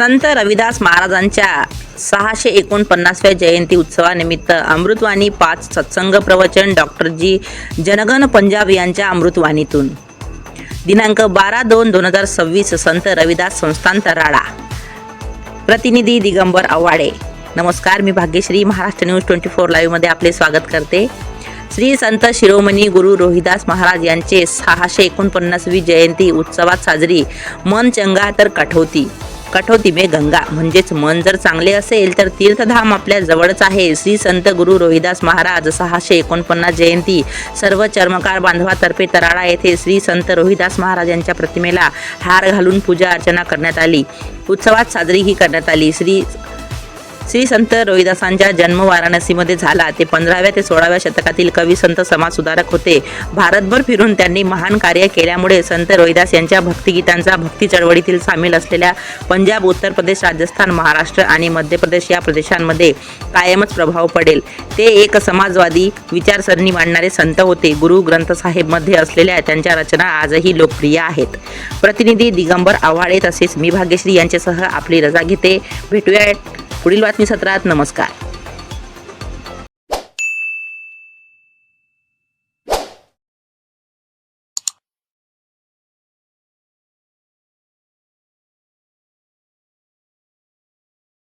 संत रविदास महाराजांच्या सहाशे एकोणपन्नासव्या जयंती उत्सवानिमित्त अमृतवाणी पाच सत्संग प्रवचन डॉक्टर जी जनगण पंजाब यांच्या अमृतवाणीतून. दिनांक बारा दोन दोन हजार सव्वीस संत रविदास संस्थान तराडा. प्रतिनिधी दिगंबर आव्हाडे. नमस्कार मी Bhagyashree Maharashtra news twenty four लाईव्हमध्ये आपले स्वागत करते. श्री संत शिरोमणी गुरु रोहिदास महाराज यांचे सहाशे एकोणपन्नासवी जयंती उत्सवात साजरी. मन चंगा तर कठोती. कठोती मे गंगा. म्हणजेच मन जर चांगले असेल तर तीर्थधाम आपल्या जवळच आहे. श्री संत गुरु रोहिदास महाराज सहाशे एकोणपन्नास जयंती सर्व चर्मकार बांधवातर्फे तराळा येथे श्री संत रोहिदास महाराज यांच्या प्रतिमेला हार घालून पूजा अर्चना करण्यात आली. उत्सवात साजरी ही करण्यात आली. श्री श्री संत रोहिदासांचा जन्म वाराणसीमध्ये झाला. ते पंधराव्या ते सोळाव्या शतकातील कवी संत समाज सुधारक होते. भारतभर फिरून त्यांनी महान कार्य केल्यामुळे संत रोहिदास यांच्या भक्तिगीतांचा भक्ती चळवळीतील सामील असलेल्या पंजाब उत्तर प्रदेश राजस्थान महाराष्ट्र आणि मध्य प्रदेश या प्रदेशांमध्ये कायमच प्रभाव पडेल. ते एक समाजवादी विचारसरणी मांडणारे संत होते. गुरु ग्रंथ साहेबमध्ये असलेल्या त्यांच्या रचना आजही लोकप्रिय आहेत. प्रतिनिधी दिगंबर आव्हाडे तसेच मी भाग्यश्री यांच्यासह आपली रजा घेते. भेटूया पुढील बातमी सत्रात नमस्कार.